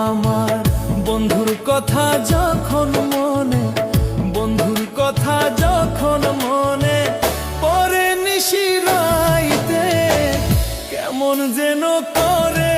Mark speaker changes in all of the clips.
Speaker 1: আমার বন্ধুর কথা যখন মনে বন্ধুর কথা যখন মনে পরে নিশিরাইতে কেমন যেন করে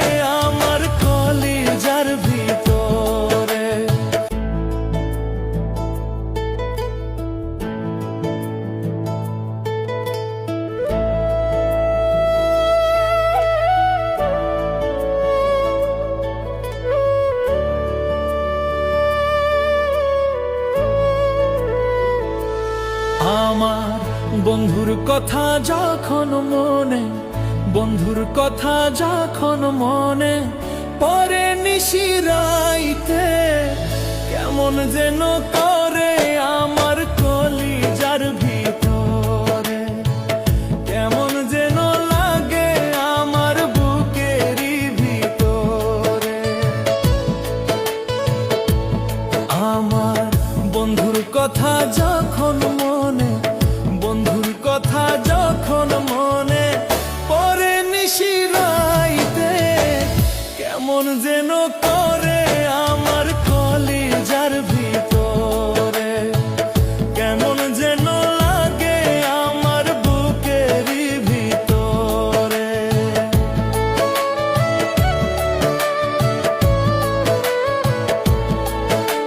Speaker 1: বন্ধুর কথা যখন মনে বন্ধুর কথা যখন মনে পরে নিশিরাইতে কেমন যেন যেন